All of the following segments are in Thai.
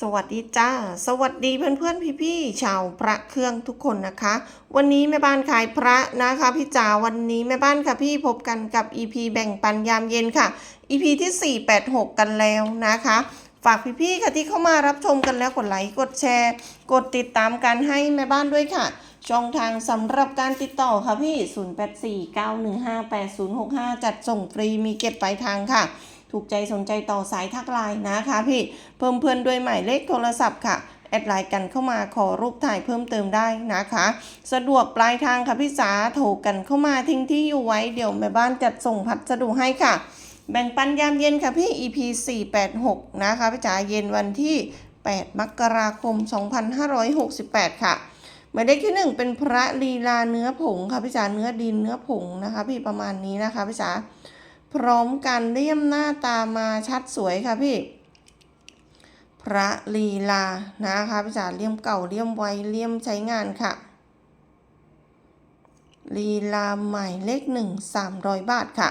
สวัสดีจ้า สวัสดีเพื่อนๆพี่ๆชาวพระเครื่องทุกคนนะคะ วันนี้แม่บ้านขายพระนะคะพี่จ๋าวันนี้แม่บ้านค่ะพี่พบกันกับ EP แบ่งปันยามเย็นค่ะ EP ที่ 486 กันแล้วนะคะ ฝากพี่ๆค่ะที่เข้ามารับชมกันแล้วกดไลค์กดแชร์ กดติดตามกันให้แม่บ้านด้วยค่ะ ช่องทางสำหรับการติดต่อค่ะพี่ 0849158065 จัดส่งฟรีมีเก็บปลายทางค่ะ ถูกใจสนใจต่อสายทักไลน์นะคะพี่ เพิ่มเพื่อนด้วยหมายเลขโทรศัพท์ค่ะ แอดไลน์กันเข้ามาขอรูปถ่ายเพิ่มเติมได้นะคะ สะดวกปลายทางค่ะพี่จ๋าโทรกันเข้ามาทิ้งที่อยู่ไว้เดี๋ยวแม่บ้านจัดส่งพัสดุให้ค่ะ แบ่งปันยามเย็นค่ะพี่ EP 486 นะคะพี่จ๋าเย็นวันที่ 8 มกราคม 2568 ค่ะหมายเลขที่1เป็นพระลีลาเนื้อผงค่ะพี่จ๋าเนื้อดินเนื้อผงนะคะ พี่ประมาณนี้นะคะพี่จ๋า พร้อมกันเลี่ยมหน้าตามาชัดสวยค่ะพี่ พระลีลานะคะพี่จ๋าเลี่ยมเก่าเลี่ยมไวเลี่ยมใช้งานค่ะ ลีลาหมายเลขหนึ่งสามร้อยบาทค่ะ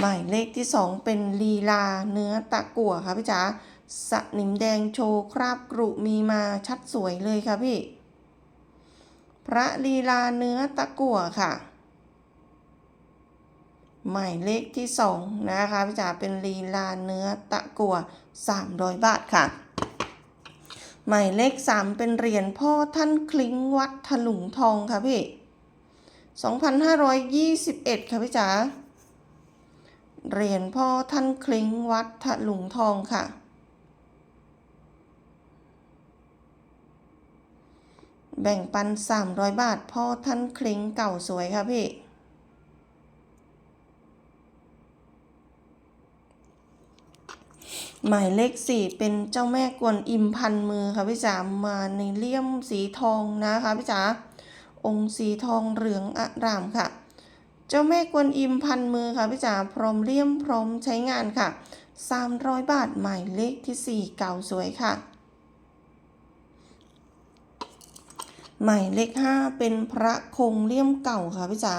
หมายเลขที่สองเป็นลีลาเนื้อตะกั่วค่ะพี่จ๋าสนิมแดงโชว์คราบกรุมีมาชัดสวยเลยค่ะพี่ พระลีลาเนื้อตะกั่วค่ะ หมายเลขที่สองนะคะพี่จ๋าเป็นลีลาเนื้อตะกัว300 บาทค่ะ หมายเลขสามเป็นเหรียญพ่อท่านคลิ้งวัดถลุงทองค่ะพี่ 2521 ค่ะพี่จ๋าเหรียญพ่อท่านคลิ้งวัดถลุงทองค่ะแบ่งปัน 300 บาทพ่อท่านคลิ้งเก่าสวยค่ะพี่ หมายเลขสี่เป็นเจ้าแม่กวนอิมพันมือค่ะพี่จ๋ามาในเลี่ยมสีทองนะคะพี่จ๋าองค์สีทองเหลืองอร่ามค่ะ เจ้าแม่กวนอิมพันมือค่ะพี่จ๋าพร้อมเลี่ยมพร้อมใช้งานค่ะ 300 บาทหมายเลขที่สี่เก่าสวยค่ะ หมายเลขห้าเป็นพระคงเลี่ยมเก่าค่ะพี่จ๋า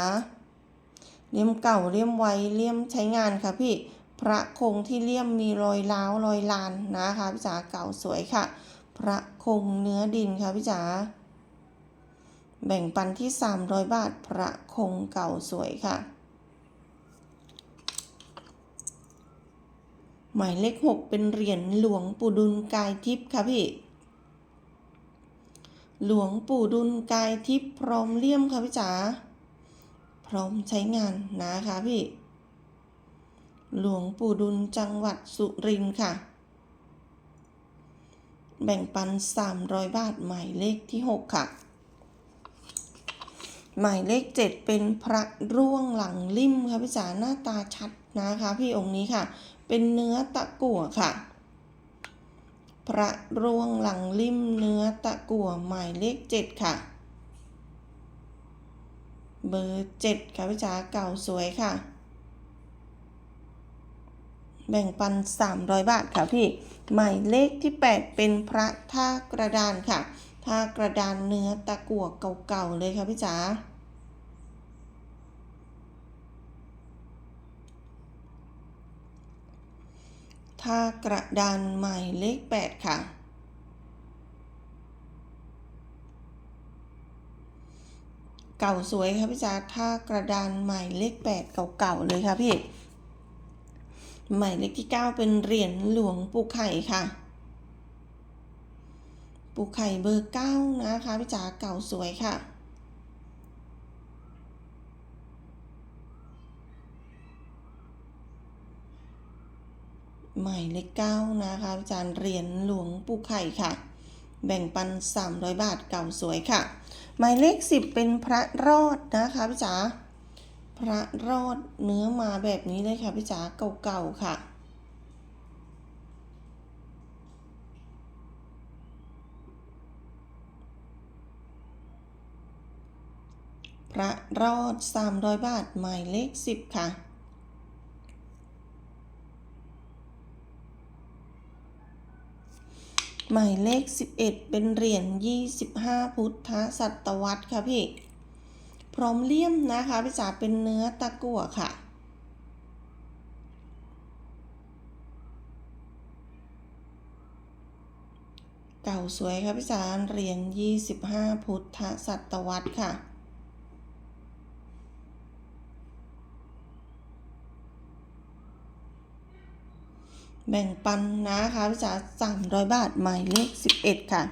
เลี่ยมเก่าเลี่ยมไวเลี่ยมใช้งานค่ะพี่ พระคงที่เลี่ยมมีรอยล้าวรอยลานนะคะพี่จ๋าเก่าสวยค่ะ พระคงเนื้อดินค่ะพี่จ๋าแบ่งปันที่ 300 บาท พระคงเก่าสวยค่ะ หมายเลข 6 เป็นเหรียญหลวงปู่ดุลกายทิพย์ค่ะพี่ หลวงปู่ดุลกายทิพย์พร้อมเลี่ยมค่ะพี่จ๋าพร้อมใช้งานนะคะพี่ หลวงปู่ดุลจังหวัดสุรินทร์ค่ะ แบ่งปัน 300 บาทหมายเลขที่ 6 ค่ะ หมายเลข 7 เป็นพระร่วงหลังลิ่มค่ะพี่จ๋าหน้าตาชัดนะคะพี่องค์นี้ค่ะ เป็นเนื้อตะกั่วค่ะ พระร่วงหลังลิ่มเนื้อตะกั่วหมายเลข 7 ค่ะ เบอร์ 7 ค่ะพี่จ๋าเก่าสวยค่ะ แบ่งปัน 300 บาทค่ะพี่ หมายเลขที่ 8 เป็นพระท่ากระดานค่ะท่ากระดานเนื้อตะกั่วเก่าๆเลยค่ะพี่จ๋าท่ากระดานหมายเลข 8 ค่ะเก่าสวยค่ะพี่จ๋าท่ากระดานหมายเลข 8 เก่าๆเลยค่ะพี่ หมายเลขที่ 9 เป็นเหรียญหลวงปู่ไข่ค่ะ ปู่ไข่เบอร์ 9 นะคะพี่จ๋าเก่าสวยค่ะ หมายเลข9นะคะพี่จ๋าเหรียญหลวงปู่ไข่ค่ะ แบ่งปัน 300 บาทเก่าสวยค่ะ หมายเลข 10 เป็นพระรอดนะคะพี่จ๋า พระรอดเนื้อมาแบบนี้เลยค่ะพี่จ๋าเก่าๆค่ะ พระรอด 300 บาท หมายเลข 10 ค่ะหมายเลข 11 เป็นเหรียญ 25 พุทธศตวรรษค่ะพี่ พร้อมเลี่ยมนะคะพี่จ๋าเป็นเนื้อตะกั่วค่ะ เก่าสวยครับพี่จ๋าเหรียญ25 พุทธศตวรรษค่ะแบ่งปันนะคะพี่จ๋า300บาทหมายเลข11ค่ะ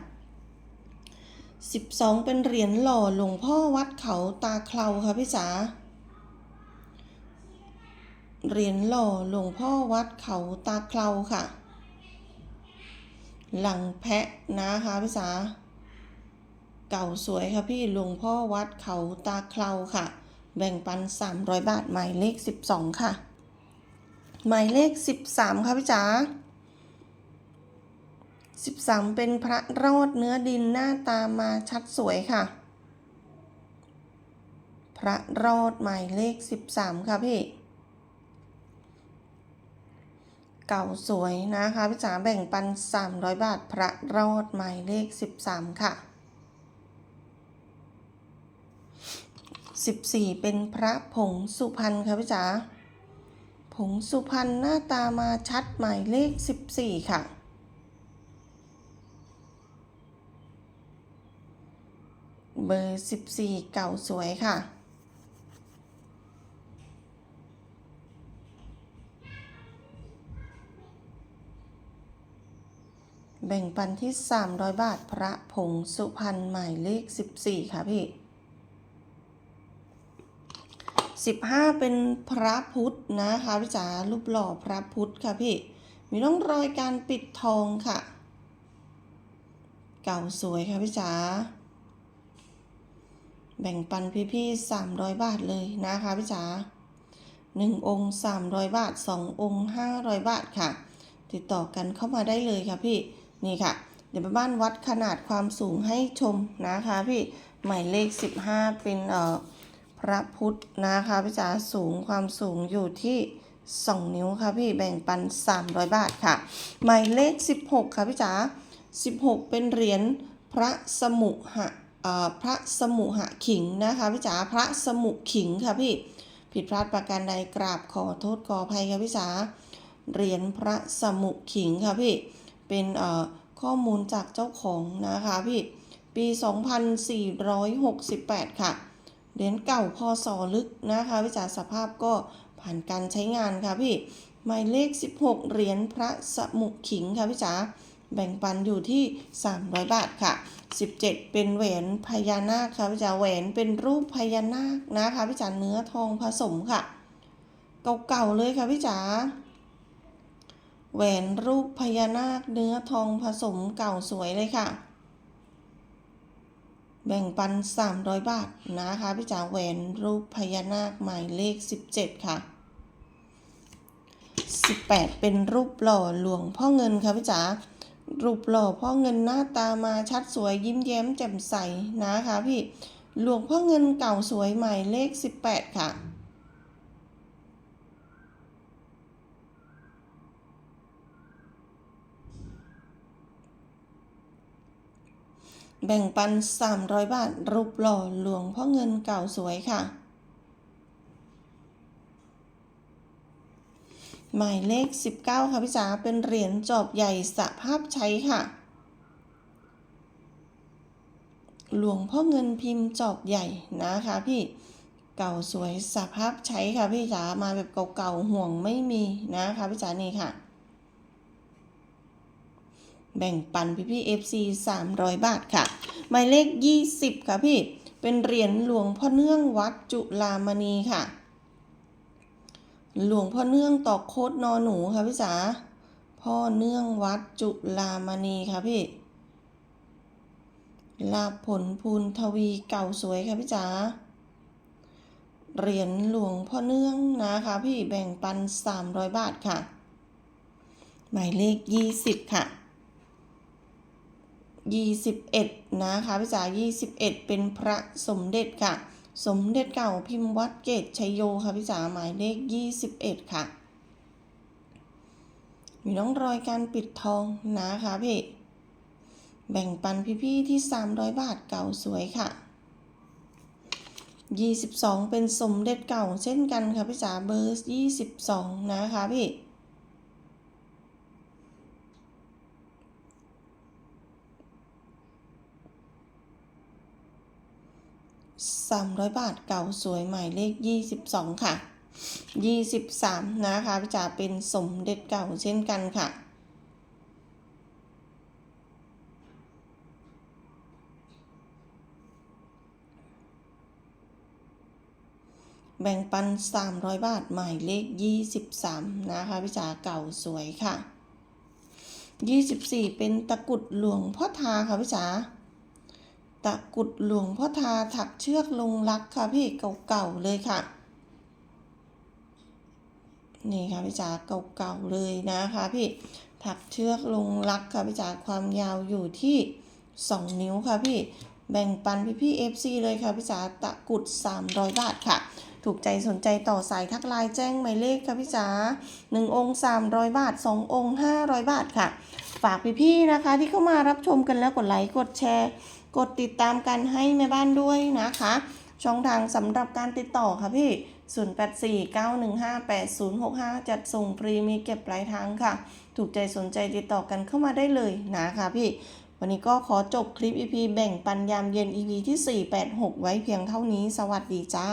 12 เป็นเหรียญหล่อหลวงพ่อวัดเขาตาเคลาค่ะพี่จ๋าเหรียญหล่อหลวงพ่อวัดเขาตาเคลาค่ะ หลังแพะนะคะพี่จ๋าเก่าสวยค่ะพี่หลวงพ่อวัดเขาตาเคลาค่ะ แบ่งปัน 300 บาทหมายเลข 12 ค่ะ หมายเลข 13 ค่ะพี่จ๋า 13 เป็นพระรอดเนื้อดินหน้าตามาชัดสวยค่ะ พระรอดหมายเลข 13 ค่ะพี่ เก่าสวยนะคะพี่จ๋าแบ่งปัน 300 บาท พระรอดหมายเลข 13 ค่ะ 14 เป็นพระผงสุพรรณค่ะพี่จ๋าผงสุพรรณหน้าตามาชัดหมายเลข 14 ค่ะ เบอร์ 14 เก่าสวยค่ะ แบ่งปันที่ 300 บาทพระผงสุพรรณหมายเลข 14 ค่ะพี่ 15 เป็นพระพุทธนะคะพี่จ๋ารูปหล่อพระพุทธค่ะพี่ มีร่องรอยการปิดทองค่ะ เก่าสวยค่ะพี่จ๋า แบ่งปันพี่ๆ300บาทเลยนะคะพี่จ๋า1องค์300บาท2องค์500บาทค่ะ ติดต่อกันเข้ามาได้เลยค่ะพี่นี่ค่ะ เดี๋ยวไปบ้านวัดขนาดความสูงให้ชมนะคะพี่หมายเลข15เป็นเอ่อพระพุทธนะคะพี่จ๋าสูงความสูงอยู่ที่2นิ้วค่ะพี่แบ่งปัน300บาทค่ะ หมายเลข16ค่ะพี่จ๋า16เป็นเหรียญพระสมุหะ พระสมุหขิงนะคะพี่จ๋าพระสมุขิงค่ะพี่ผิดพลาดประการใดกราบขอโทษขออภัยค่ะพี่จ๋าเหรียญพระสมุขิงค่ะพี่เป็นข้อมูลจากเจ้าของนะคะพี่ปี 2468 ค่ะเหรียญเก่าพอสอลึกนะคะพี่จ๋าสภาพก็ผ่านการใช้งานค่ะพี่หมายเลข 16 เหรียญพระสมุขิงค่ะพี่จ๋า แบ่งปันอยู่ที่ 300 บาทค่ะ 17 เป็นแหวนพญานาคค่ะพี่จ๋าแหวนเป็นรูปพญานาคนะคะพี่จ๋าเนื้อทองผสมค่ะ เก่าๆเลยค่ะพี่จ๋าแหวนรูปพญานาคเนื้อทองผสมเก่าสวยเลยค่ะ แบ่งปัน 300 บาทนะคะพี่จ๋าแหวนรูปพญานาคหมายเลข 17 ค่ะ18 เป็นรูปหล่อหลวงพ่อเงินค่ะพี่จ๋า รูปหล่อพ่อเงินหน้าตามาชัดสวยยิ้มแย้มแจ่มใสนะคะพี่ หลวงพ่อเงินเก่าสวยใหมายเลข 18 ค่ะแบ่งปัน 300 บาท รูปหล่อหลวงพ่อเงินเก่าสวยค่ะ หมายเลข 19 ค่ะพี่จ๋าเป็นเหรียญจอบใหญ่สภาพใช้ค่ะ หลวงพ่อเงินพิมพ์จอบใหญ่นะคะพี่เก่าสวยสภาพใช้ค่ะพี่จ๋ามาแบบเก่าๆห่วงไม่มีนะคะพี่จ๋านี่ค่ะ แบ่งปันพี่พี่ FC 300บาทค่ะ หมายเลข 20 ค่ะพี่ เป็นเหรียญหลวงพ่อเนื่องวัดจุฬามณีค่ะ หลวงพ่อเนื่องตอกโคดนอหนูค่ะพี่จ๋าพ่อเนื่องวัดจุฬามณีค่ะพี่ลาผลพูนทวีเก่าสวยค่ะพี่จ๋าเหรียญหลวงพ่อเนื่องนะคะ พี่แบ่งปัน 300 บาทค่ะ หมายเลข 20 ค่ะ 21 นะคะพี่จ๋า21 เป็นพระสมเด็จค่ะ สมเด็จเก่าพิมพ์วัดเกตชัยโยค่ะพี่จ๋าหมายเลข 21 ค่ะ มีน้องรอยการปิดทองนะคะพี่แบ่งปันพี่ๆที่ 300 บาทเก่าสวยค่ะ 22 เป็นสมเด็จเก่าเช่นกันค่ะพี่จ๋าเบอร์22 นะคะพี่ 300 บาทเก่าสวยหมายเลข 22 ค่ะ 23 นะคะพี่จ๋าเป็นสมเด็จเก่าเช่นกันค่ะแบ่งปัน 300 บาท หมายเลข 23 นะคะพี่จ๋าเก่าสวยค่ะ 24 เป็นตะกรุดหลวงพ่อทาค่ะพี่จ๋า ตะกุดหลวงพ่อทาถักเชือกลงรักค่ะพี่เก่าๆเลยค่ะ นี่ค่ะพี่จ๋าเก่าๆเลยนะคะพี่ถักเชือกลงรักค่ะพี่จ๋าความยาวอยู่ที่ 2 นิ้วค่ะพี่แบ่งปันพี่พี่ๆ FC เลยค่ะพี่จ๋าตะกุด 300 บาทค่ะ ถูกใจสนใจต่อสายทักไลน์แจ้งหมายเลขค่ะพี่จ๋า1องค์300 บาท 2 องค์ 500 บาทค่ะ ฝากพี่ๆนะคะ ที่เข้ามารับชมกันแล้วกดไลค์กดแชร์ กดติดตามกันให้แม่บ้านด้วยนะคะ ช่องทางสำหรับการติดต่อค่ะพี่ 0849158065 จัดส่งฟรีมีเก็บปลายทางค่ะ ถูกใจสนใจติดต่อกันเข้ามาได้เลยนะคะพี่ วันนี้ก็ขอจบคลิป EP แบ่งปันยามเย็น EP ที่ 486 ไว้เพียงเท่านี้ สวัสดีจ้า